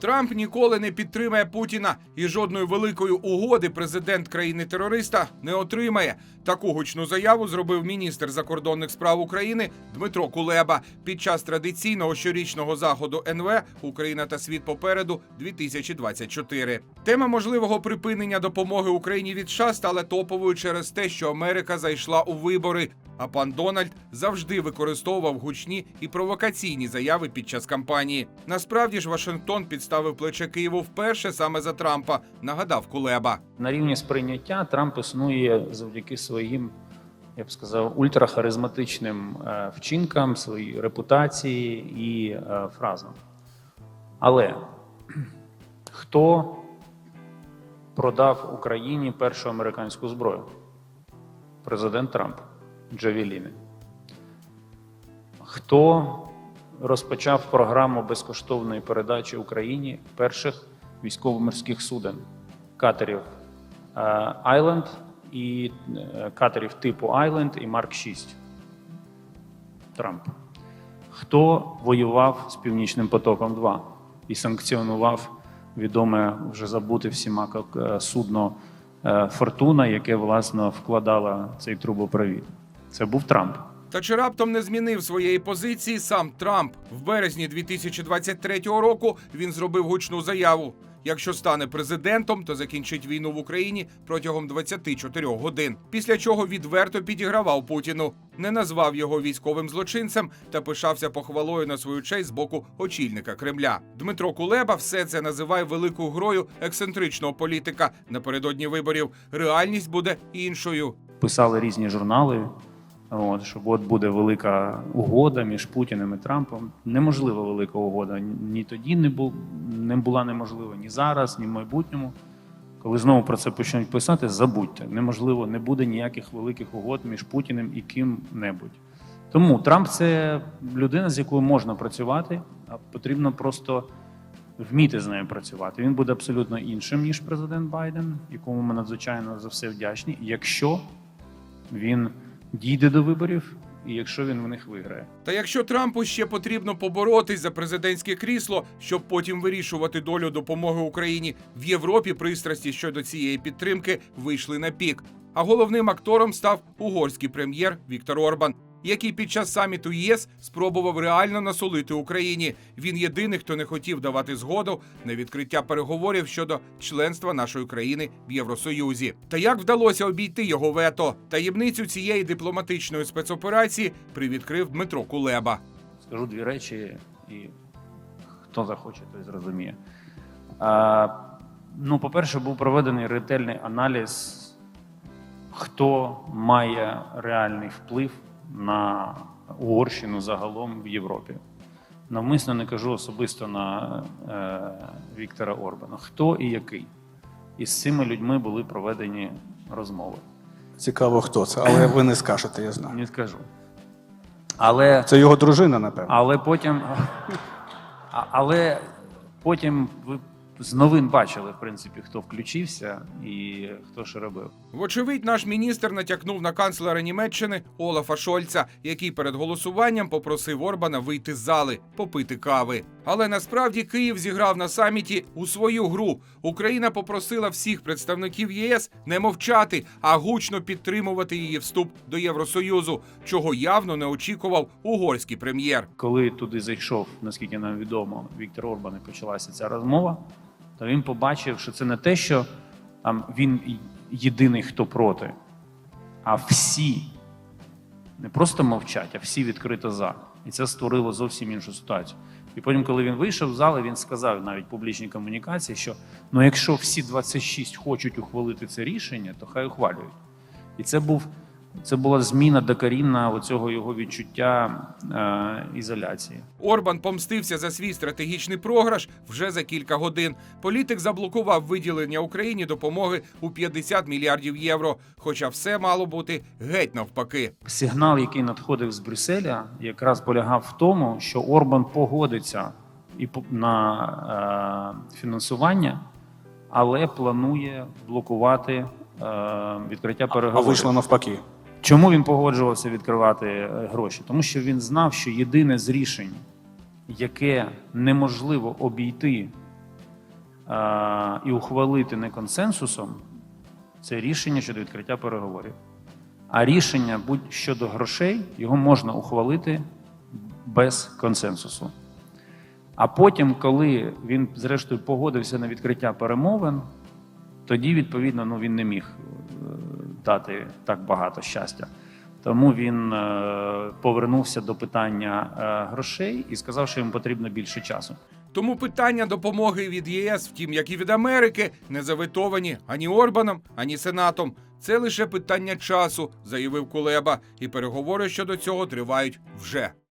Трамп ніколи не підтримає Путіна і жодної великої угоди президент країни-терориста не отримає. Таку гучну заяву зробив міністр закордонних справ України Дмитро Кулеба під час традиційного щорічного заходу НВ Україна та світ попереду 2024. Тема можливого припинення допомоги Україні від США стала топовою через те, що Америка зайшла у вибори. А пан Дональд завжди використовував гучні і провокаційні заяви під час кампанії. Насправді ж Вашингтон підставив плече Києву вперше саме за Трампа, нагадав Кулеба. На рівні сприйняття Трамп існує завдяки своїм, я б сказав, ультрахаризматичним е, вчинкам, своїй репутації і е, фразам. Але хто продав Україні першу американську зброю? Президент Трамп, Джавеліни. Хто розпочав програму безкоштовної передачі Україні перших військово-морських суден, катерів е, Айленд і е, катерів типу Айленд і Марк 6? Трамп. Хто воював з Північним потоком 2 і санкціонував відоме вже забуте всіма е, судно Фортуна, яке власне вкладало цей трубопровід? Це був Трамп. Та чи раптом не змінив своєї позиції сам Трамп в березні 2023 року? Він зробив гучну заяву. Якщо стане президентом, то закінчить війну в Україні протягом 24 годин. Після чого відверто підігравав Путіну, не назвав його військовим злочинцем та пишався похвалою на свою честь з боку очільника Кремля. Дмитро Кулеба все це називає великою грою ексцентричного політика. Напередодні виборів реальність буде іншою. писали різні журнали. От, що от буде велика угода між Путіним і Трампом. Неможлива велика угода. Ні тоді не, бу, не була неможлива, ні зараз, ні в майбутньому. Коли знову про це почнуть писати, забудьте. Неможливо, не буде ніяких великих угод між Путіним і ким-небудь. Тому Трамп це людина, з якою можна працювати, а потрібно просто вміти з нею працювати. Він буде абсолютно іншим, ніж президент Байден, якому ми надзвичайно за все вдячні, якщо він дійде до виборів, і якщо він в них виграє. Та якщо Трампу ще потрібно поборотись за президентське крісло, щоб потім вирішувати долю допомоги Україні в Європі, пристрасті щодо цієї підтримки вийшли на пік. А головним актором став угорський прем'єр Віктор Орбан, який під час саміту ЄС спробував реально насолити Україні. Він єдиний, хто не хотів давати згоду на відкриття переговорів щодо членства нашої країни в Євросоюзі. Та як вдалося обійти його вето? Таємницю цієї дипломатичної спецоперації привідкрив Дмитро Кулеба. Скажу дві речі, і хто захоче, той зрозуміє. А, ну, по-перше, був проведений ретельний аналіз, хто має реальний вплив на Угорщину загалом в Європі. Навмисно не кажу особисто на е, Віктора Орбана. Хто і який. І з цими людьми були проведені розмови. Цікаво, хто це, але ви не скажете, я знаю. Не скажу. Але Це його дружина, напевно. Але потім, а- але потім ви з новин бачили, в принципі, хто включився і хто що робив. Вочевидь, наш міністр натякнув на канцлера Німеччини Олафа Шольца, який перед голосуванням попросив Орбана вийти з зали, попити кави. Але насправді Київ зіграв на саміті у свою гру. Україна попросила всіх представників ЄС не мовчати, а гучно підтримувати її вступ до Євросоюзу, чого явно не очікував угорський прем'єр. Коли туди зайшов, наскільки нам відомо, Віктор Орбан і почалася ця розмова, то він побачив, що це не те, що там він єдиний, хто проти, а всі не просто мовчать, а всі відкрито за. І це створило зовсім іншу ситуацію. І потім, коли він вийшов з зали, він сказав навіть в публічній комунікації, що ну, якщо всі 26 хочуть ухвалити це рішення, то хай ухвалюють. І це був це була зміна докорінна оцього його відчуття е, ізоляції. Орбан помстився за свій стратегічний програш вже за кілька годин. Політик заблокував виділення Україні допомоги у 50 мільярдів євро. Хоча все мало бути геть навпаки. Сигнал, який надходив з Брюсселя, якраз полягав в тому, що Орбан погодиться і по- на е, фінансування, але планує блокувати е, відкриття А переговорів. вийшло навпаки. Чому він погоджувався відкривати е, гроші? Тому що він знав, що єдине з рішень, яке неможливо обійти е, і ухвалити не консенсусом, це рішення щодо відкриття переговорів. А рішення будь щодо грошей його можна ухвалити без консенсусу. А потім, коли він, зрештою, погодився на відкриття перемовин, тоді, відповідно, ну, він не міг е, дати так багато щастя. Тому він е, повернувся до питання е, грошей і сказав, що йому потрібно більше часу. Тому питання допомоги від ЄС, втім, як і від Америки, не заветовані ані Орбаном, ані Сенатом. Це лише питання часу, заявив Кулеба, і переговори щодо цього тривають вже.